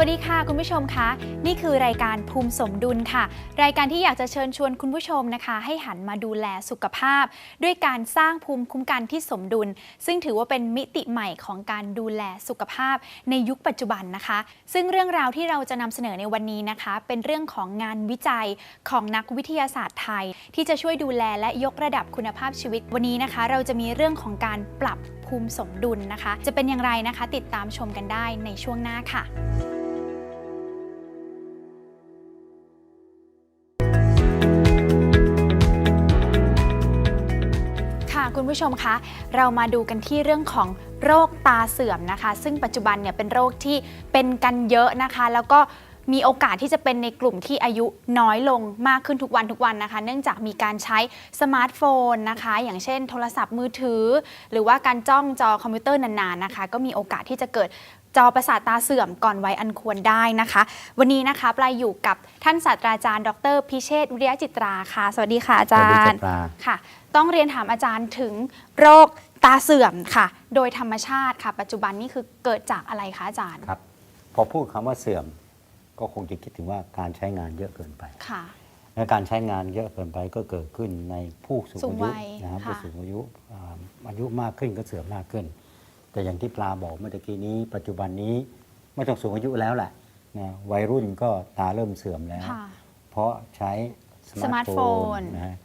วัสดีค่ะคุณผู้ชมคะนี่คือรายการภูมิสมดุลค่ะ รายการที่อยากจะเชิญชวนคุณผู้ชมนะคะ ให้หันมาดูแลสุขภาพ ด้วยการสร้างภูมิคุ้มกันที่สมดุล ซึ่งถือว่าเป็นมิติใหม่ของการดูแลสุขภาพในยุคปัจจุบันนะคะ ซึ่งเรื่องราวที่เราจะนำเสนอในวันนี้นะคะ เป็นเรื่องของงานวิจัยของนักวิทยาศาสตร์ไทย ที่จะช่วยดูแลและยกระดับคุณภาพชีวิต วันนี้นะคะ เราจะมีเรื่องของการปรับภูมิสมดุลนะคะ จะเป็นอย่างไรนะคะ ติดตามชมกันได้ในช่วงหน้าค่ะ คุณผู้ชมคะ เรามาดูกันที่เรื่องของโรคตาเสื่อมนะคะ ซึ่งปัจจุบันเนี่ยเป็นโรคที่เป็นกันเยอะนะคะ แล้วก็มีโอกาสที่จะเป็นในกลุ่มที่อายุน้อยลงมากขึ้นทุกวันทุกวันนะคะ เนื่องจากมีการใช้สมาร์ทโฟนนะคะ อย่างเช่น โทรศัพท์มือถือ หรือว่าการจ้องจอคอมพิวเตอร์นานๆนะคะ ก็มีโอกาสที่จะเกิด จอประสาทตาเสื่อมก่อนวัยอันควรได้นะคะ วันนี้นะคะปลายอยู่กับท่านศาสตราจารย์ ดร พิเชษฐ์วิริยะจิตราค่ะ สวัสดีค่ะอาจารย์ค่ะ ต้องเรียนถามอาจารย์ถึงโรคตาเสื่อมค่ะ โดยธรรมชาติค่ะ ปัจจุบันนี่คือเกิดจากอะไรคะอาจารย์ครับพอพูดคำว่าเสื่อม ก็คงจะคิดถึงว่าการใช้งานเยอะเกินไปค่ะและการใช้งานเยอะเกินไปก็เกิดขึ้นในผู้สูงสูงอายุวัยนะครับค่ะผู้สูงอายุอ่าอายุมากขึ้นก็เสื่อมมากขึ้น แต่อย่างที่ปลาบอกเมื่อตะกี้นี้ ปัจจุบันนี้ไม่ต้องสูงอายุแล้วแหละนะวัยรุ่นก็ตาเริ่มเสื่อมแล้ว ค่ะ เพราะใช้สสมามาร์ร์ททโฟโฟนนนะฮะ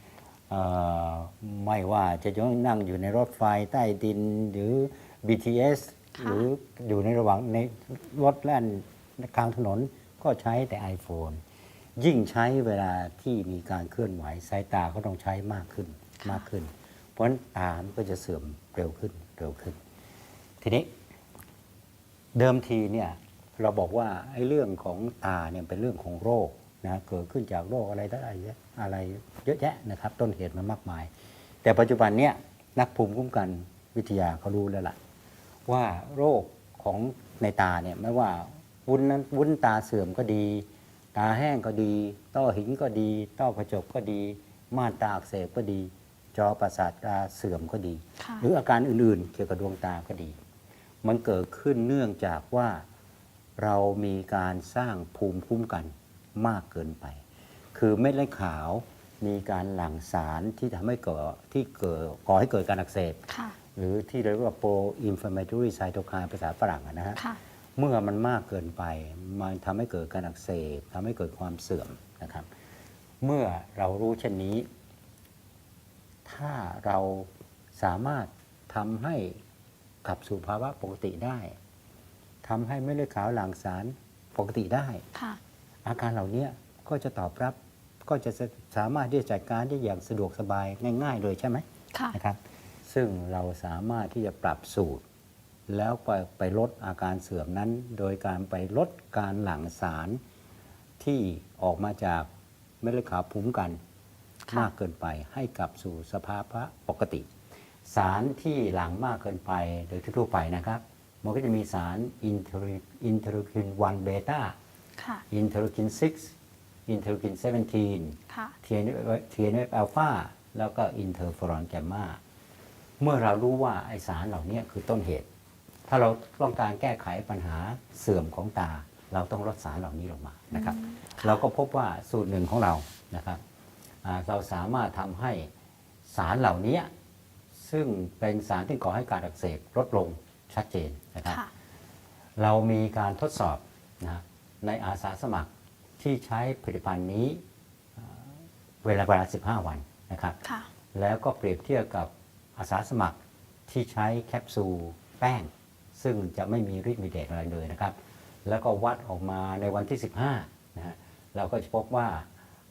เอ่อไม่ว่าจะยังนั่งอยู่ในรถไฟใต้ดินหรือ BTS ค่ะหรืออยู่ในระหว่างในรถแล่นกลางถนนก็ใช้แต่ iPhone ยิ่งใช้เวลาที่มีการเคลื่อนไหวสายตาก็ต้องใช้มากขึ้นมากขึ้น เพราะฉะนั้นตามันก็จะเสื่อมเร็วขึ้นเร็วขึ้น ทีนี้เดิมทีเนี่ยเราบอกว่าไอ้เรื่องของตาเนี่ยเป็นเรื่องของโรคนะเกิดขึ้นจากโรคอะไรได้อะไรเยอะอะไรเยอะแยะนะครับ ต้นเหตุมันมากมาย แต่ปัจจุบันเนี่ยนักภูมิคุ้มกันวิทยาเขารู้แล้วล่ะ ว่าโรคของในตาเนี่ยไม่ว่าวุ้นนั้นวุ้นตาเสื่อมก็ดี ตาแห้งก็ดี ต้อหินก็ดี ต้อกระจกก็ดี ม่านตาอักเสบก็ดี จอประสาทตาเสื่อมก็ดีค่ะหรืออาการอื่นๆ เกี่ยวกับดวงตาก็ดี มันเกิดขึ้นเนื่องจากว่าเรามีการสร้างภูมิคุ้มกันมากเกินไป คือเม็ดเลือดขาวมีการหลั่งสารที่ทำให้เกิดที่เกิดก่อให้เกิดการอักเสบค่ะหรือที่เรียกว่า pro inflammatory cytokine ภาษาฝรั่งอะนะฮะค่ะเมื่อมันมากเกินไป มันทำให้เกิดการอักเสบทำให้เกิดความเสื่อมนะครับ เมื่อเรารู้เช่นนี้ ถ้าเราสามารถทำให้ กลับสู่ภาวะปกติได้ทำให้เม็ดเลือดขาวหลั่งสารปกติได้ค่ะอาการเหล่านี้ก็จะตอบรับก็จะสามารถที่จะจัดการได้อย่างสะดวกสบายง่าย ๆ เลยใช่ไหมค่ะนะครับ ซึ่งเราสามารถที่จะปรับสูตร แล้วไปไปลดอาการเสื่อมนั้น โดยการไปลดการหลั่งสารที่ออกมาจากเม็ดเลือดขาวภูมิคุ้มกันค่ะมากเกินไปให้กลับสู่สภาวะปกติ สารที่หลั่งมากเกินไปโดยทั่วๆไปนะครับ มันก็จะมีสารอินเทอร์อินเทอร์คิน1เบต้าค่ะอินเทอร์คิน6อินเทอร์คิน17ค่ะ TNF อัลฟาแล้วก็อินเทอร์ฟอรอนแกมมาเมื่อเรารู้ว่าไอสารเหล่านี้คือต้นเหตุ ถ้าเราต้องการแก้ไขปัญหาเสื่อมของตา เราต้องลดสารเหล่านี้ลงมานะครับ เราก็พบว่าสูตรหนึ่งของเรานะครับอ่าเราสามารถทำให้สารเหล่านี้ ซึ่งเป็นสารที่ก่อให้การอักเสบลดลงชัดเจนนะครับค่ะเรามีการทดสอบนะในอาสาสมัครที่ใช้ผลิตภัณฑ์นี้เอ่อเวลาเวลา 15 วันนะครับค่ะแล้วก็เปรียบเทียบกับอาสาสมัครที่ใช้แคปซูลแป้ง ซึ่งจะไม่มีฤทธิ์มีเดชอะไรเลยนะครับ แล้วก็วัดออกมาในวันที่ 15นะฮะเราก็จะพบว่า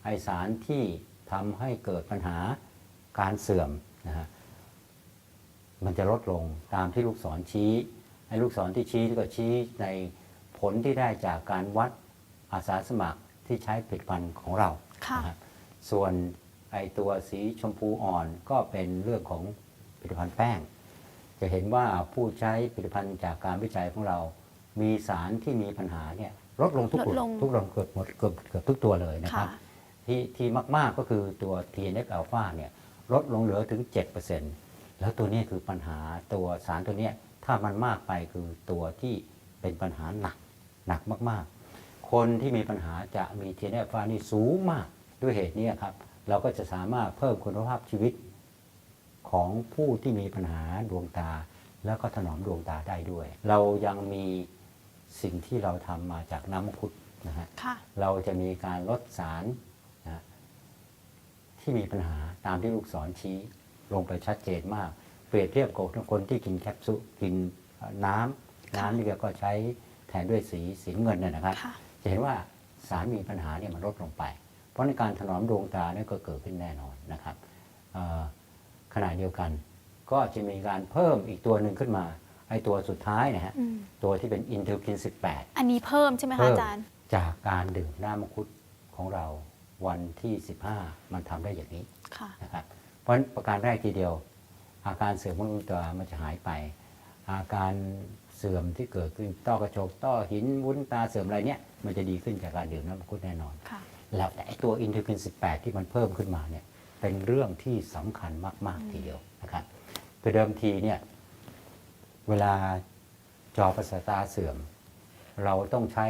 ไอสารที่ทำให้เกิดปัญหาการเสื่อมนะฮะ มันจะลดลงตามที่ลูกศรชี้ไอ้ลูกศรที่ชี้ก็ชี้ในผลที่ได้จากการวัดอาสาสมัครที่ใช้ผลิตภัณฑ์ของเราค่ะนะครับส่วนไอ้ตัวสีชมพูอ่อนก็เป็นเรื่องของผลิตภัณฑ์แป้ง จะเห็นว่าผู้ใช้ผลิตภัณฑ์จากการวิจัยของเรา มีสารที่มีปัญหาเนี่ยลดลงทุกลดลงทุกลงเกือบหมดเกือบเกือบทุกตัวเลยนะครับค่ะที่ที่มาก ๆก็คือตัว TNF อัลฟาเนี่ยลดลงเหลือถึง 7% แล้วตัวนี้คือปัญหาตัวสารตัวเนี้ยถ้ามันมากไปคือตัวที่เป็นปัญหาหนักหนักมากๆ คนที่มีปัญหาจะมี TNF อัลฟานี่สูงมากด้วยเหตุนี้ครับ เราก็จะสามารถเพิ่มคุณภาพชีวิตของผู้ที่มีปัญหาดวงตา แล้วก็ถนอมดวงตาได้ด้วย เรายังมีสิ่งที่เราทำมาจากน้ำมังคุดนะฮะค่ะเราจะมีการลดสารนะที่มีปัญหาตามที่ลูกศรชี้ ลงไปชัดเจนมาก เปรียบเทียบกับคนที่กินแคปซูลกินน้ำน้ำนี่ก็ใช้แทนด้วยสีสีเงินนะนะครับค่ะจะเห็นว่าสารมีปัญหาเนี่ยมันลดลงไป เพราะในการถนอมดวงตาเนี่ยก็เกิดขึ้นแน่นอนนะครับเอ่อขณะเดียวกัน ก็จะมีการเพิ่มอีกตัวหนึ่งขึ้นมาไอ้ตัวสุดท้ายนะฮะอืมตัวที่เป็นอินเทอร์คิน 18 อันนี้เพิ่มใช่ไหมคะเพิ่มอาจารย์ จากการดื่มน้ำมังคุดของเราวันที่ 15 มันทำได้อย่างนี้ค่ะนะครับ เพราะฉะนั้นประการแรกทีเดียว อาการเสื่อมของดวงตามันจะหายไป อาการเสื่อมที่เกิดขึ้นต้อกระจกต้อหินวุ้นตาเสื่อมอะไรเนี่ยมันจะดีขึ้นจากการดื่มน้ำมังคุดแน่นอนค่ะแล้วแต่ไอ้ตัวอินเทอร์คิน 18 ที่มันเพิ่มขึ้นมาเนี่ยเป็นเรื่องที่สำคัญมาก ๆ ทีเดียวนะครับคือเดิมทีเนี่ยเวลาจอประสาทตาเสื่อม เราต้องใช้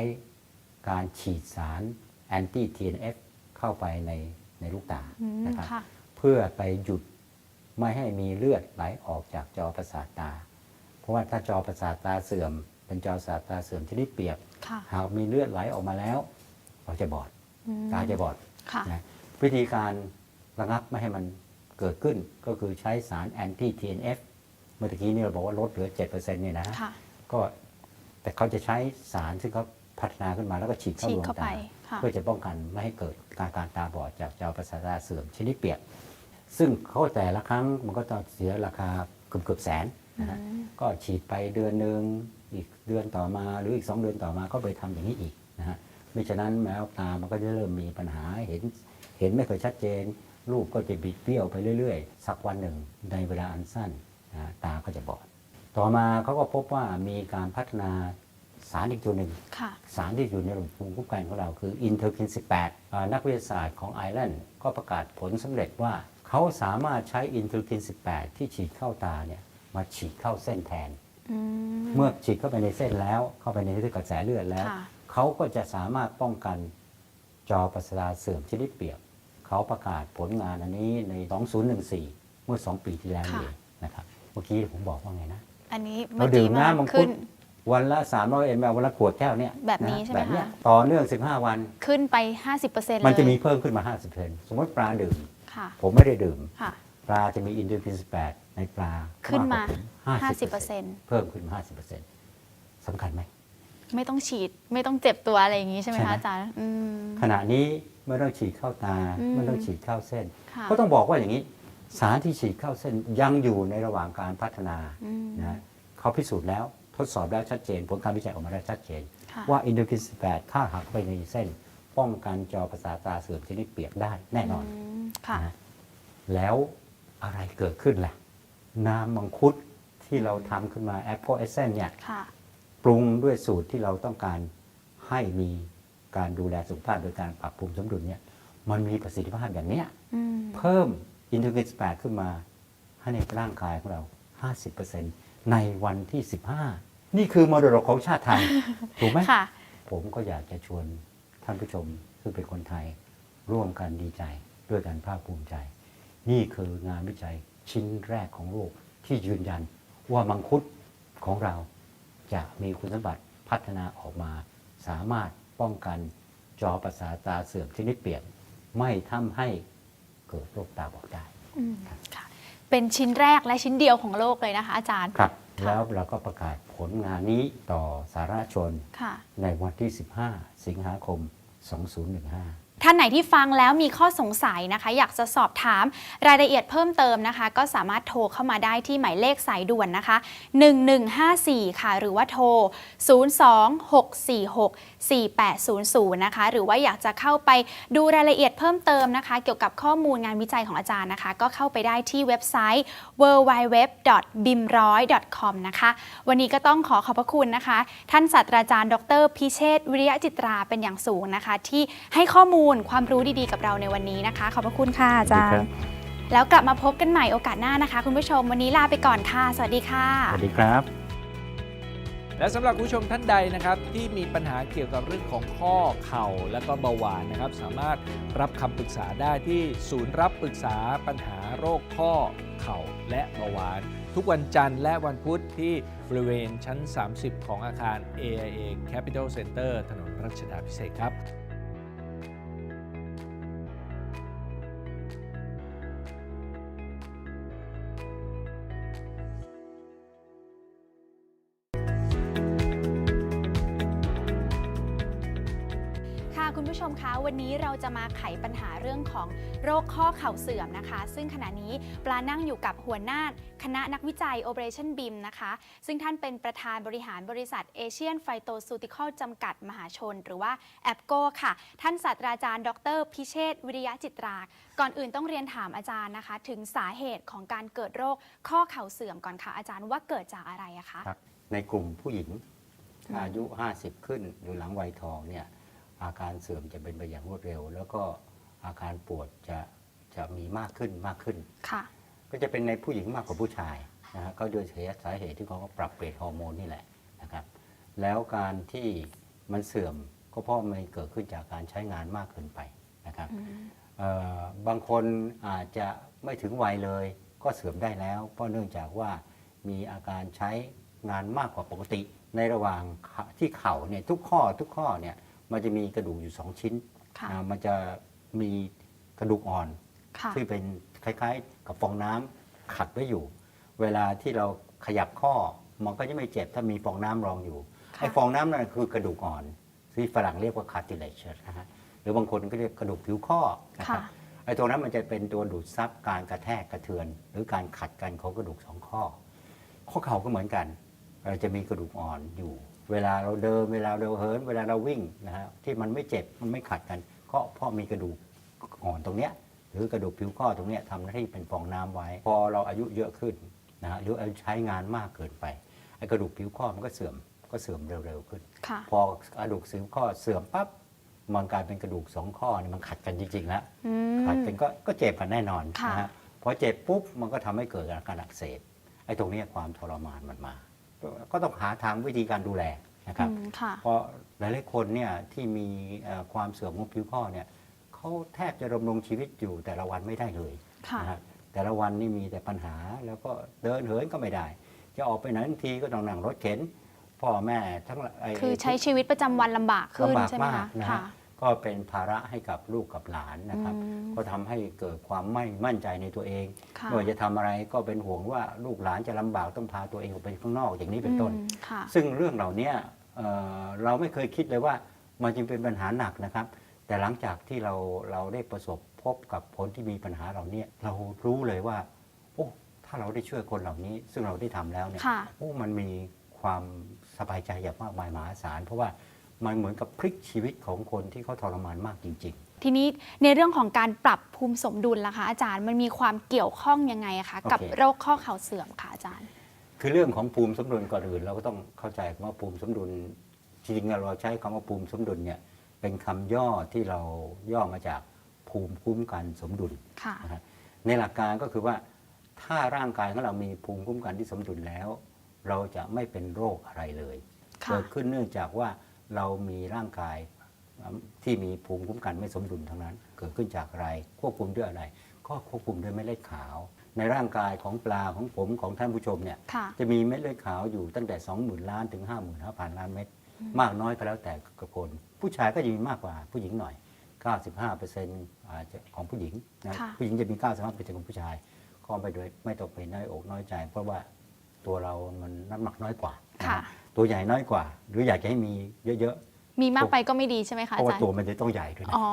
การฉีดสารแอนตี้ TNF เข้าไปในในลูกตาอืมนะครับค่ะเพื่อไปหยุดไม่ให้มีเลือดไหลออกจากจอประสาทตา เพราะว่าถ้าจอประสาทตาเสื่อม เป็นจอประสาทตาเสื่อมชนิดเปียกค่ะหากมีเลือดไหลออกมาแล้ว เราจะบอดอืมตาจะบอดค่ะนะวิธีการระงับไม่ให้มันเกิดขึ้นก็คือใช้สารแอนตี้ TNF เมื่อกี้นี่เราบอกว่าลดเหลือ 7%เนี่ยนะค่ะก็แต่เขาจะใช้สารซึ่งเขาพัฒนาขึ้นมาแล้วก็ฉีดเข้าฉีดดวงเข้าไปตาค่ะเพื่อจะป้องกันไม่ให้เกิดการการตาบอดจากจอประสาทตาเสื่อมชนิดเปียก ซึ่งเขาแต่ละครั้งมันก็ต้องเสียราคาเกือบเกือบแสนนะฮะอืมก็ฉีดไปเดือนหนึ่งอีกเดือนต่อมาหรืออีก 2 เดือนต่อมาก็ไปทำอย่างนี้อีกนะฮะไม่ฉะนั้นแมวตามันก็จะเริ่มมีปัญหาเห็นเห็นไม่ค่อยชัดเจน รูปก็จะบิดเบี้ยวไปเรื่อยๆ สักวันหนึ่งในเวลาอันสั้นนะฮะตาก็จะบอด ต่อมาเขาก็พบว่ามีการพัฒนาสารอีกตัวหนึ่งค่ะสารที่อยู่ในระบบภูมิคุ้มกันของเราคืออินเทอร์คิน 18อ่านักวิทยาศาสตร์ของไอร์แลนด์ก็ประกาศผลสำเร็จว่า เขาสามารถใช้อินเทอร์คิน 18 ที่ฉีดเข้าตาเนี่ยมาฉีดเข้าเส้นแทนอืมเมื่อฉีดเข้าไปในเส้นแล้ว เข้าไปในเส้นกระแสเลือดแล้วค่ะเขาก็จะสามารถป้องกันจอประสาทเสื่อมชนิดเปียก เขาประกาศผลงานอันนี้ใน 2014 เมื่อ 2 ปีที่แล้วนี่ค่ะเองนะครับ เมื่อกี้ผมบอกว่าไงนะ อันนี้เราเมื่อดื่กี้มมาน้ำมังคุขึ้ดนวันละ 300 ml วันละขวดแก้วเนี่ยแบบนี้ะใช่ไหมแบบเนี้ยคะต่อเนื่อง 15 วัน ขึ้นไป 50%เลย มันจะมีเพิ่มขึ้นมา 50%สมมติปลาดื่ม ค่ะ ผมไม่ได้ดื่ม ค่ะ ปลาจะมีอินเทอร์คิน18 ในปลาขึ้นมา กกว่ผม50% 50%เพิ่มขึ้นมา50%สำคัญไหม ไม่ต้องฉีดไม่ต้องเจ็บตัวอะไรอย่างนี้ใช่ไหมใช่ไหม คะอาจารย์อืม ขณะนี้ไม่ต้องฉีดเข้าตาอืม ไม่ต้องฉีดเข้าเส้น ค่ะก็ต้องบอกว่าอย่างนี้ สารที่ฉีดเข้าเส้นยังอยู่ในระหว่างการพัฒนาอืมนะเขาพิสูจน์แล้วทดสอบแล้วชัดเจน ผลการวิจัยออกมาแล้วชัดเจน ค่ะว่าอินเทอร์คิน18ค่าหักเข้าไปในเส้น ป้องกันจอประสาทตาเสื่อมชนิดเปียกได้แน่นอน ม ค่ะ นะแล้วอะไรเกิดขึ้นล่ะ น้ำมังคุดที่เราทำขึ้นมาแอปเปิลเอเซนเนี่ย ค่ะ ปรุงด้วยสูตรที่เราต้องการให้มีการดูแลสุขภาพโดยการปรับปรุงสมดุลเนี่ย มันมีประสิทธิภาพอย่างเนี้ย อืม เพิ่มอินเทอร์คิน18ขึ้นมาให้ในร่างกายของเรา 50%ในวันที่ 15 นี่คือมรดกของชาติไทย ถูกไหม ค่ะ ผมก็อยากจะชวนท่านผู้ชมซึ่งเป็นคนไทยร่วมกันดีใจ ด้วยกันภาคภูมิใจ นี่คืองานวิจัยชิ้นแรกของโลกที่ยืนยันว่ามังคุดของเราจะมีคุณสมบัติพัฒนาออกมา สามารถป้องกันจอประสาทตาเสื่อมชนิดเปียกไม่ทำให้เกิดโรคตาบอดได้อืมค่ะเป็นชิ้นแรกและชิ้นเดียวของโลกเลยนะคะอาจารย์ครับค่ะแล้วเราก็ประกาศผลงานนี้ต่อสาธารณชนค่ะในวันที่ 15 สิงหาคม 2015 ท่านไหนที่ฟังแล้วมีข้อสงสัยนะคะ อยากจะสอบถามรายละเอียดเพิ่มเติมนะคะ ก็สามารถโทรเข้ามาได้ที่หมายเลขสายด่วนนะคะ 1154 ค่ะ หรือว่าโทร 026464800 นะคะ หรือว่าอยากจะเข้าไปดูรายละเอียดเพิ่มเติมนะคะ เกี่ยวกับข้อมูลงานวิจัยของอาจารย์นะคะ ก็เข้าไปได้ที่เว็บไซต์ www.bim100.com นะคะ วันนี้ก็ต้องขอขอบพระคุณนะคะ ท่านศาสตราจารย์ ดร พิเชษฐ์วิริยะจิตราเป็นอย่างสูงนะคะ ที่ให้ข้อมูลความรู้ดีๆ กับเราในวันนี้นะคะ ขอบพระคุณค่ะอาจารย์ แล้วกลับมาพบกันใหม่โอกาสหน้านะคะ คุณผู้ชมวันนี้ลาไปก่อนค่ะ สวัสดีค่ะ สวัสดีครับ และสำหรับผู้ชมท่านใดนะครับที่มีปัญหาเกี่ยวกับเรื่องของข้อเข่าและก็เบาหวานนะครับ สามารถรับคำปรึกษาได้ที่ศูนย์รับปรึกษาปัญหาโรคข้อเข่าและเบาหวาน ทุกวันจันทร์และวันพุธที่บริเวณชั้น 30 ของอาคาร AIA Capital Center ถนนรัชดาพิเศษกครับ ผู้ชมคะ วันนี้เราจะมาไขปัญหาเรื่องของโรคข้อเข่าเสื่อมนะคะ ซึ่งขณะนี้ปลานั่งอยู่กับหัวหน้าคณะนักวิจัย Operation BIM นะคะ ซึ่งท่านเป็นประธานบริหารบริษัท Asian Phytoceutical จำกัดมหาชน หรือว่าแอปโกค่ะ ท่านศาสตราจารย์ ดร พิเชษวิริยะจิตรา ก่อนอื่นต้องเรียนถามอาจารย์นะคะ ถึงสาเหตุของการเกิดโรคข้อเข่าเสื่อมก่อนค่ะอาจารย์ว่าเกิดจากอะไรอะคะในกลุ่มผู้หญิงอายุ 50 ขึ้นหรือหลังวัยทองเนี่ย อาการเสื่อมจะเป็นไปอย่างรวดเร็ว แล้วก็อาการปวดจะจะมีมากขึ้นมากขึ้น ค่ะ ก็จะเป็นในผู้หญิงมากกว่าผู้ชายนะฮะก็โดยสาเหตุที่เขาก็ปรับเปลี่ยนฮอร์โมนนี่แหละนะครับแล้วการที่มันเสื่อมก็เพราะมันเกิดขึ้นจากการใช้งานมากเกินไปนะครับเอ่อบางคนอาจจะไม่ถึงวัยเลยก็เสื่อมได้แล้ว เพราะเนื่องจากว่ามีอาการใช้งานมากกว่าปกติ ในระหว่างขาที่เข่าเนี่ยทุกข้อทุกข้อเนี่ย มันจะมีกระดูกอยู่สองชิ้นค่ะอ่ามันจะมีกระดูกอ่อนค่ะที่เป็นคล้ายๆ กับฟองน้ำขัดไว้อยู่ เวลาที่เราขยับข้อมันก็จะไม่เจ็บถ้ามีฟองน้ำรองอยู่ค่ะไอ้ฟองน้ำนั่นคือกระดูกอ่อนที่ฝรั่งเรียกว่า cartilage นะฮะหรือบางคนก็เรียกกระดูกผิวข้อนะครับค่ะไอ้ตรงนั้นมันจะเป็นตัวดูดซับการกระแทกกระเทือน หรือการขัดกันของกระดูกสองข้อ ข้อเข่าก็เหมือนกันเราจะมีกระดูกอ่อนอยู่ เวลาเราเดินเวลาเราเหิน เวลาเราวิ่งนะฮะที่มันไม่เจ็บมันไม่ขัดกัน ก็เพราะมีกระดูกอ่อนตรงเนี้ยหรือกระดูกผิวข้อตรงเนี้ยทำหน้าที่เป็นฟองน้ำไว้ พอเราอายุเยอะขึ้นนะฮะหรืออายุใช้งานมากเกินไปไอ้กระดูกผิวข้อมันก็เสื่อมก็เสื่อมเร็วๆขึ้นค่ะพอกระดูกผิวข้อเสื่อมปั๊บมันกลายเป็นกระดูกสองข้อนี่มันขัดกันจริงๆแล้วอืมขัดกันก็ก็เจ็บกันแน่นอนค่ะนะฮะพอเจ็บปุ๊บมันก็ทำให้เกิดอาการอักเสบไอ้ตรงเนี้ยความทรมานมันมา ก็ต้องหาทางวิธีการดูแลนะครับ อืมค่ะ เพราะหลายๆคนเนี่ยที่มีเอ่อความเสื่อมของผิวข้อเนี่ยเขาแทบจะดำรงชีวิตอยู่แต่ละวันไม่ได้เลยค่ะ นะฮะแต่ละวันนี่มีแต่ปัญหาแล้วก็เดินเหินก็ไม่ได้ จะออกไปไหนทันทีก็ต้องนั่งรถเข็น พ่อแม่ทั้งหลายไคือใช้ชีวิตประจำวันลำบากขึ้นลำบากใช่ไหมมาคะกนะค่ะฮะ ก็เป็นภาระให้กับลูกกับหลานนะครับ อืมก็ทำให้เกิดความไม่มั่นใจในตัวเองค่ะ ไม่ว่าจะทำอะไรก็เป็นห่วงว่าลูกหลานจะลำบากต้องพาตัวเองออกไปข้างนอกอย่างนี้เป็นต้น อืมค่ะ ซึ่งเรื่องเหล่านี้เอ่อเราไม่เคยคิดเลยว่ามันจึงเป็นปัญหาหนักนะครับ แต่หลังจากที่เราเราได้ประสบพบกับคนที่มีปัญหาเหล่านี้เรารู้เลยว่าโอ้ถ้าเราได้ช่วยคนเหล่านี้ ซึ่งเราได้ทำแล้วเนี่ยค่ะ โอ้มันมีความสบายใจอย่างมากมายมหาศาลเพราะว่า มันเหมือนกับพลิกชีวิตของคนที่เขาทรมานมากจริงทีนี้ในเรื่องของการปรับภูมิสมดุลล่ะคะอาจารย์มันมีความเกี่ยวข้องยังไงอะคะโอเคกับโรคข้อเข่าเสื่อมค่ะอาจารย์ๆคือเรื่องของภูมิสมดุลก่อนอื่นเราก็ต้องเข้าใจว่าภูมิสมดุลจริงๆเราใช้คำว่าภูมิสมดุลเนี่ยเป็นคำย่อที่เราย่อมาจากภูมิคุ้มกันสมดุลค่ะนะฮะในหลักการก็คือว่าถ้าร่างกายของเรามีภูมิคุ้มกันที่สมดุลแล้ว เราจะไม่เป็นโรคอะไรเลยค่ะเกิดขึ้นเนื่องจากว่า เรามีร่างกายที่มีภูมิคุ้มกันไม่สมดุลทั้งนั้น เกิดขึ้นจากอะไร ควบคุมด้วยอะไร ก็ควบคุมด้วยเม็ดเลือดขาว ในร่างกายของปลาของผมของท่านผู้ชมเนี่ยค่ะจะมีเม็ดเลือดขาวอยู่ตั้งแต่ 20,000 ล้านถึง 55,000 ล้านเม็ดมากน้อยก็แล้วแต่กระคน ผู้ชายก็จะมีมากกว่าผู้หญิงหน่อย 95%อาจจะของผู้หญิงนะค่ะผู้หญิงจะมี 95%ของผู้ชาย ก็ไม่โดยไม่ต้องไปน้อยอกน้อยใจ เพราะว่าตัวเรามันน้ำหนักน้อยกว่านะค่ะฮะ ตัวใหญ่น้อยกว่า หรืออยากจะให้มีเยอะมีมากไปก็ไม่ดีใช่ไหมคะเพราะอาว่าจารย์ ตัวมันจะต้องใหญ่ด้วยนะอ๋อ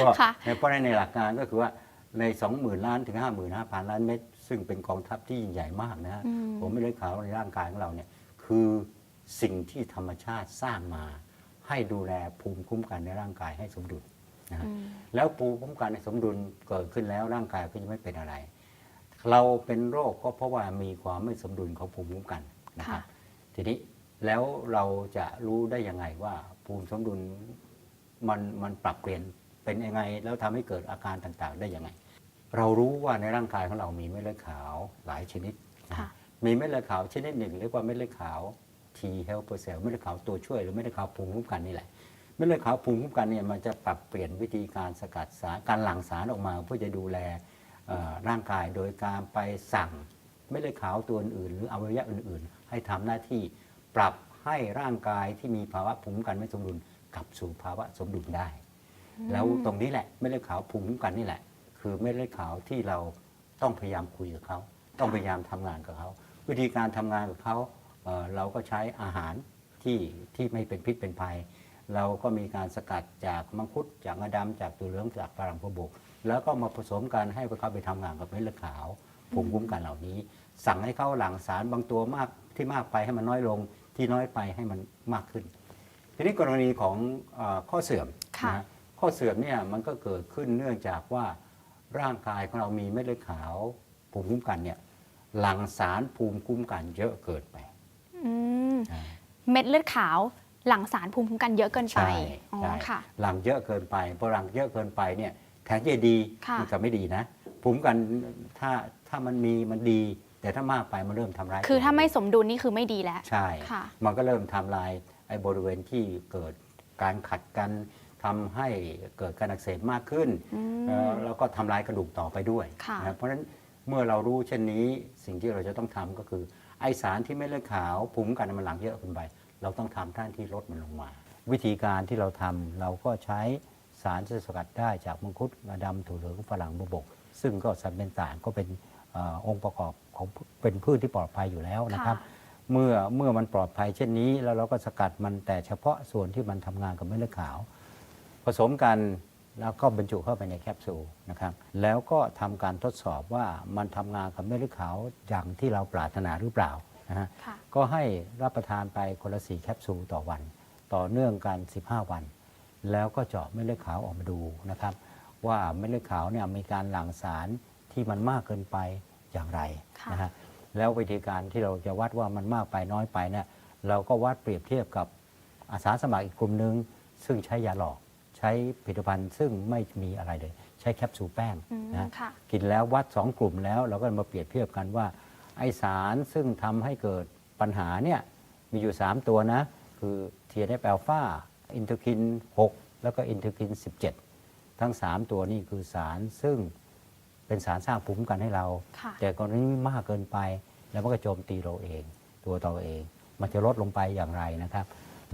ก็ค่ะในเพราะฉะนั้นในหลักการก็คือว่าใน 20,000 ล้านถึง 55,000 ล้านเม็ดซึ่งเป็นกองทัพที่ยิ่งใหญ่มากนะฮะอืม ผมไม่เลือดขาวในร่างกายของเราเนี่ยคือสิ่งที่ธรรมชาติสร้างมา ให้ดูแลภูมิคุ้มกันในร่างกายให้สมดุลนะฮะ อืมแล้วภูมิคุ้มกันในสมดุลเกิดขึ้นแล้วร่างกายก็จะไม่เป็นอะไร เราเป็นโรคก็เพราะว่ามีความไม่สมดุลของภูมิคุ้มกันนะครับค่ะ ทีนี้แล้วเราจะรู้ได้ยังไงว่าภูมิสมดุลมันมันปรับเปลี่ยนเป็นยังไง แล้วทำให้เกิดอาการต่างๆ ได้ยังไง เรารู้ว่าในร่างกายของเรามีเม็ดเลือดขาวหลายชนิดนะค่ะมีเม็ดเลือดขาวชนิดหนึ่งเรียกว่าเม็ดเลือดขาว T helper cell เม็ดเลือดขาวตัวช่วยหรือเม็ดเลือดขาวภูมิคุ้มกันนี่แหละเม็ดเลือดขาวภูมิคุ้มกันเนี่ยมันจะปรับเปลี่ยนวิธีการสกัดสารการหลั่งสารออกมา เพื่อจะดูแลเอ่อร่างกายโดยการไปสั่งเม็ดเลือดขาวตัวอื่นๆหรืออวัยวะอื่นๆ ให้ทำหน้าที่ปรับให้ร่างกายที่มีภาวะภูมิคุ้มกันไม่สมดุลกลับสู่ภาวะสมดุลได้ แล้วตรงนี้แหละเม็ดเลือดขาวภูมิคุ้มกันนี่แหละ คือเม็ดเลือดขาวที่เราต้องพยายามคุยกับเขาต้องพยายามทำงานกับเขาวิธีการทำงานกับเขาเอ่อเราก็ใช้อาหารที่ที่ไม่เป็นพิษเป็นภัย เราก็มีการสกัดจากมังคุดจากงาดำจากตัวเหลืองจากฝรั่งพวบกแล้วก็มาผสมกันให้เขาไปทำงานกับเม็ดเลือดขาวภูมิคุ้มกันเหล่านี้ สั่งให้เขาหลั่งสารบางตัวมาก ที่มากไปให้มันน้อยลง ที่น้อยไปให้มันมากขึ้น ทีนี้กรณีของเออข้อเสื่อมค่ะนะข้อเสื่อมเนี่ยมันก็เกิดขึ้นเนื่องจากว่าร่างกายของเรามีเม็ดเลือดขาวภูมิคุ้มกันเนี่ยหลั่งสารภูมิคุ้มกันเยอะเกินไปอืมอ่า เม็ดเลือดขาวหลั่งสารภูมิคุ้มกันเยอะเกินไปใช่อ๋อใช่ค่ะ หลังเยอะเกินไปพอหลังเยอะเกินไปเนี่ยแทนที่จะดีค่ะ มัจะไม่ดีนะภูมิคุ้มกันถ้าถ้ามันมีมันดี แต่ถ้ามากไปมันเริ่มทำร้ายคือถ้าไม่ตัวสมดุลนี่คือไม่ดีแล้ว ใช่ ค่ะ มันก็เริ่มทำลายไอ้บริเวณที่เกิดการขัดกันทำให้เกิดการอักเสบมากขึ้นอืม เอ่อแล้วก็ทำลายกระดูกต่อไปด้วยค่ะ นะเพราะฉะนั้นเมื่อเรารู้เช่นนี้สิ่งที่เราจะต้องทำก็คือ ไอสารที่เม็ดเลือดขาวภูมิคุ้มกันมันหลังเยอะเกินไปเราต้องทำท่านที่ลดมันลงมา วิธีการที่เราทำเราก็ใช้สารที่สกัดได้จากมังคุดงาดำถั่วเหลืองฝรั่งบวบก ซึ่งก็สันเป็นสารก็เป็นเออองค์ประกอบ ของเป็นพืชที่ปลอดภัยอยู่แล้วนะครับค่ะเมื่อเมื่อมันปลอดภัยเช่นนี้ แล้วเราก็สกัดมันแต่เฉพาะส่วนที่มันทำงานกับเม็ดเลือดขาว ผสมกันแล้วก็บรรจุเข้าไปในแคปซูลนะครับ แล้วก็ทำการทดสอบว่ามันทำงานกับเม็ดเลือดขาวอย่างที่เราปรารถนาหรือเปล่านะฮะค่ะก็ให้รับประทานไปคนละสี่แคปซูลต่อวัน ต่อเนื่องกัน 15 วัน แล้วก็เจาะเม็ดเลือดขาวออกมาดูนะครับ ว่าเม็ดเลือดขาวเนี่ยมีการหลั่งสารที่มันมากเกินไป อย่างไรค่ะนะฮะแล้ววิธีการที่เราจะวัดว่ามันมากไปน้อยไปเนี่ยเราก็วัดเปรียบเทียบกับอาสาสมัครอีกกลุ่มหนึ่งซึ่งใช้ยาหลอกใช้ผลิตภัณฑ์ซึ่งไม่มีอะไรเลย ใช้แคปซูลแป้งอืมนะค่ะกินแล้ววัด 2 กลุ่มแล้ว เราก็มาเปรียบเทียบกันว่า ไอสารซึ่งทำให้เกิดปัญหาเนี่ยมีอยู่ 3 ตัวนะ คือ TNF อ l p h a อินเทอร์คิน 6 แล้วก็อินเทอร์คิน 17 ทั้ง 3 ตัวนี่คือสารซึ่ง เป็นสารสร้างภูมิคุ้มกันให้เรา ค่ะ แต่กรณีนี้มากเกินไป แล้วมันก็โจมตีเราเอง ตัวเราเอง มันจะลดลงไปอย่างไรนะครับ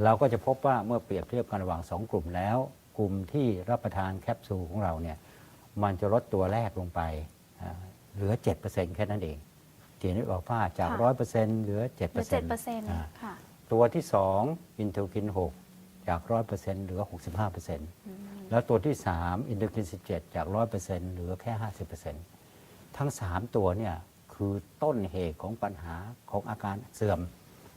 เราก็จะพบว่าเมื่อเปรียบเทียบกันระหว่าง 2 กลุ่มแล้ว กลุ่มที่รับประทานแคปซูลของเราเนี่ยมันจะลดตัวแรกลงไปอ่าเหลือ 7%แค่นั้นเองทีนี้บอกว่าจาก ค่ะ 100%เหลือ 7%เหลือเจ็ดเปอร์เซ็นต์อ่าค่ะ ตัวที่ 2 อินเทอร์คิน 6 จาก 100%เหลือ 65%แล้วตัวที่ 3 อินเทอร์คิน 17 จาก 100%เหลือแค่ 50%ทั้ง 3 ตัวเนี่ยคือต้นเหตุของปัญหาของอาการเสื่อม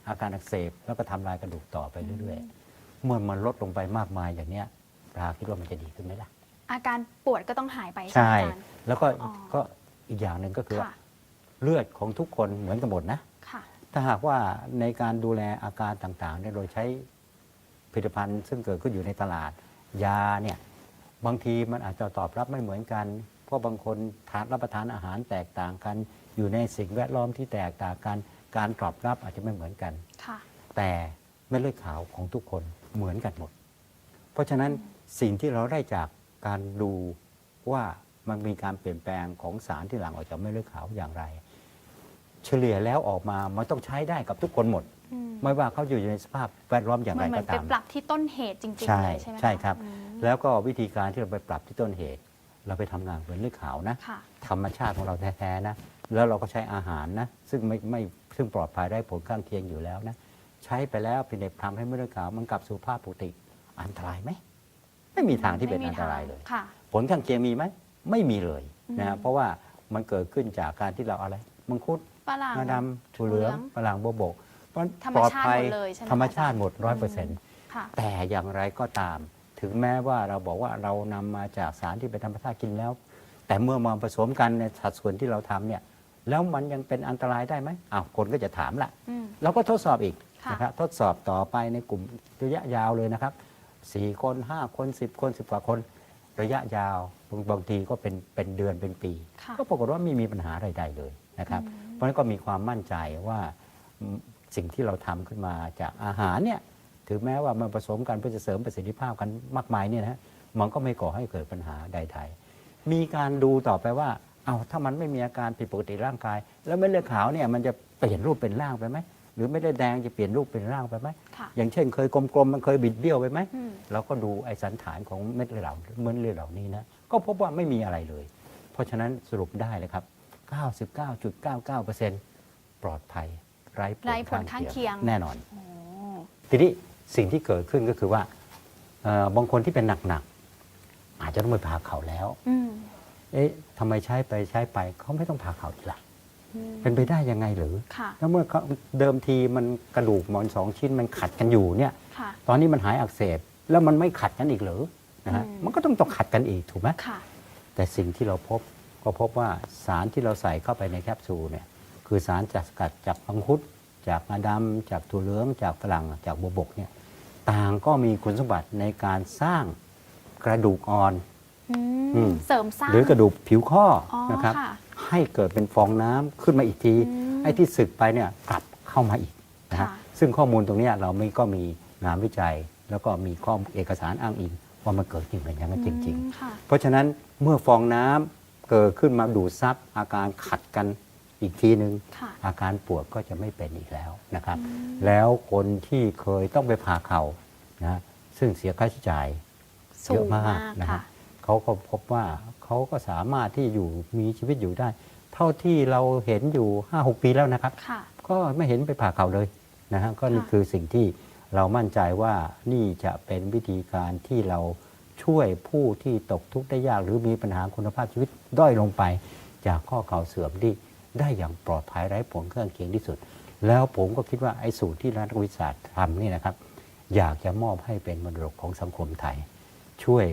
อาการอักเสบ แล้วก็ทำลายกระดูกต่อไปเรื่อยๆ เมื่อมันลดลงไปมากมายอย่างเนี้ยปลาคิดว่ามันจะดีขึ้นไหมล่ะ อาการปวดก็ต้องหายไปใช่ไหมใช่อาจารย์ แล้วก็อ๋อ ก็อีกอย่างหนึ่งก็คือว่าค่ะ เลือดของทุกคนเหมือนกันหมดนะ ค่ะ ถ้าหากว่าในการดูแลอาการต่างๆเนี่ยโดยใช้ ผลิตภัณฑ์ซึ่งเกิดขึ้นอยู่ในตลาดยาเนี่ยบางทีมันอาจจะตอบรับไม่เหมือนกัน เพราะบางคนทานรับประทานอาหารแตกต่างกัน อยู่ในสิ่งแวดล้อมที่แตกต่างกัน การตอบรับอาจจะไม่เหมือนกันค่ะแต่เม็ดเลือดขาวของทุกคนเหมือนกันหมด เพราะฉะนั้นสิ่งที่เราได้จากการดูว่ามันมีการเปลี่ยนแปลงของสารที่หลั่งออกจากเม็ดเลือดขาวอย่างไร เฉลี่ยแล้วออกมามันต้องใช้ได้กับทุกคนหมดอืม ไม่ว่าเขาอยู่ในสภาพแวดล้อมอย่างมัไรนเหมืก็อนไปตามปรับที่ต้นเหตุจริงๆใช่เลยใช่ไหมะใช่ครับ อืมแล้วก็วิธีการที่เราไปปรับที่ต้นเหตุ เราไปทำงานเป็นเลือดขาวนะ ค่ะ ธรรมชาติของเราแท้ๆนะ แล้วเราก็ใช้อาหารนะ ซึ่งไม่ไม่ซึ่งปลอดภัยได้ผลข้างเคียงอยู่แล้วนะ ใช้ไปแล้วเป็นเด็กทำให้เม็ดเลือดขาวมันกลับสู่ภาพปกติ อันตรายไหม ไม่มีทางที่เป็นไม่มีอันตรายเลยทงค่ะ ผลข้างเคียงมีไหม ไม่มีเลยนะอืฮะม เพราะว่ามันเกิดขึ้นจากการที่เราอะไร มังคุดฝรั่ง งาดำถั่วเหลืองถั่วเหลืองฝรั่งโบวบก เพราะธรรมปลอดชาติภัยหมดเลยใช่ไหมธรรมชาติอาจารย์หมดร้อยเปอร์เซ็นต์ค่ะ แต่อย่างไรก็ตาม ถึงแม้ว่าเราบอกว่าเรานำมาจากสารที่เป็นธรรมชาติกินแล้ว แต่เมื่อมาผสมกันในสัดส่วนที่เราทำเนี่ยแล้วมันยังเป็นอันตรายได้ไหมอ้าวคนก็จะถามละ อืม เราก็ทดสอบอีกค่ะนะครับทดสอบต่อไปในกลุ่มระยะยาวเลยนะครับ 4 คน 5 คน 10 คน 10 กว่าคน ระยะยาวบางบางทีก็เป็นเป็นเดือนเป็นปี ค่ะก็ปรากฏว่าไม่มีปัญหาใดๆเลยนะครับเพราะฉะนั้นก็มีความมั่นใจว่าอืม สิ่งที่เราทำขึ้นมาจากอาหารเนี่ยถึงแม้ว่ามันผสมกันเพื่อจะเสริมประสิทธิภาพกันมากมายเนี่ยนะฮะมันก็ไม่ก่อให้เกิดปัญหาใดๆมีการดูต่อไปว่าเอาถ้ามันไม่มีอาการผิดปกติร่างกาย แล้วเม็ดเลือดขาวเนี่ยมันจะเปลี่ยนรูปเป็นร่างไปไหมหรือไม่ได้แดงจะเปลี่ยนรูปเป็นร่างไปไหมค่ะอย่างเช่นเคยกลมๆมันเคยบิดเบี้ยวไปไหมอืมเราก็ดูไอสันฐานของเม็ดเลือดเหล่าเม็ดเลือดเหล่านี้นะก็พบว่าไม่มีอะไรเลย เพราะฉะนั้นสรุปได้เลยครับ 99.99%ปลอดภัย ไร้ผลไร้ผลข้างเคียงแน่นอนโอ้ทีนี้สิ่งที่เกิดขึ้นก็คือว่าเอ่อบางคนที่เป็นหนักๆอาจจะต้องไปผ่าเข่าแล้วอืมเอ๊ะทำไมใช้ไปใช้ไปเขาไม่ต้องผ่าเข่าอีกล่ะอืมเป็นไปได้ยังไงหรือค่ะแล้วเมื่อเขาเดิมทีมันกระดูกหมอนสองชิ้นมันขัดกันอยู่เนี่ยค่ะตอนนี้มันหายอักเสบแล้วมันไม่ขัดกันอีกเหรือนะฮะอืมมันก็ต้องต้องขัดกันอีกถูกไหมค่ะแต่สิ่งที่เราพบก็พบว่าสารที่เราใส่เข้าไปในแคปซูลเนี่ย คือสารจากสกัดจากพังคุด จากงาดำจากถั่วเหลืองจากฝรั่งจากบัวบกเนี่ยต่างก็มีคุณสมบัติในการสร้างกระดูกอ่อนอือืมมเสริมสร้างหรือกระดูกผิวข้อออนะครับค่ะให้เกิดเป็นฟองน้ำขึ้นมาอีกทีอืมไอ้ที่สึกไปเนี่ยกลับเข้ามาอีกนะฮะค่ะซึ่งข้อมูลตรงเนี้ยเราไม่ก็มีงานวิจัย แล้วก็มีข้อเอกสารอ้างอิงว่ามันเกิดจริงเป็นอย่างนั้นจริงอืมค่ะๆเพราะฉะนั้นเมื่อฟองน้ำเกิดขึ้นมาดูดซับอาการขัดกัน อีกทีหนึ่งค่ะ อาการปวดก็จะไม่เป็นอีกแล้วนะครับอืมแล้วคนที่เคยต้องไปผ่าเข่านะซึ่งเสียค่าใช้จ่าย สูเยอะงมามากกนะครัค่ะ บเขาก็พบว่าเขาก็สามารถที่อยู่มีชีวิตอยู่ได้ เท่าที่เราเห็นอยู่ 5-6 ปีแล้วนะครับ ค่ะ ก็ไม่เห็นไปผ่าเข่าเลยนะฮะก็นี่ค่ะ คือสิ่งที่เรามั่นใจว่านี่จะเป็นวิธีการที่เราช่วยผู้ที่ตกทุกข์ได้ยาก หรือมีปัญหาคุณภาพชีวิตด้อยลงไป จากข้อเข่าเสื่อมที่ ได้อย่างปลอดภัยไร้ผลข้างเคียงที่สุด แล้วผมก็คิดว่าไอ้สูตรที่นักวิทยาศาสตร์ทำนี่นะครับ อยากจะมอบให้เป็นมรดกของสังคมไทย ช่วย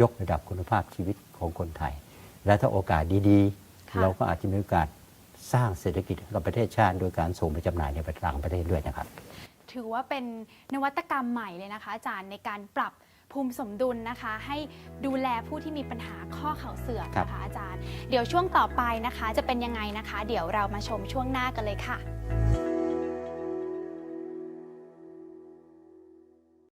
ยกระดับคุณภาพชีวิตของคนไทย และถ้าโอกาสดีค่ะๆเราก็อาจจะมีโอกาสสร้างเศรษฐกิจให้กับประเทศชาติ โดยการส่งไปจำหน่ายในต่างประเทศด้วยนะครับ ถือว่าเป็นนวัตกรรมใหม่เลยนะคะ อาจารย์ในการปรับ ภูมิสมดุลนะคะ ให้ดูแลผู้ที่มีปัญหาข้อเข่าเสื่อมครับ นะคะอาจารย์ เดี๋ยวช่วงต่อไปนะคะ จะเป็นยังไงนะคะ เดี๋ยวเรามาชมช่วงหน้ากันเลยค่ะ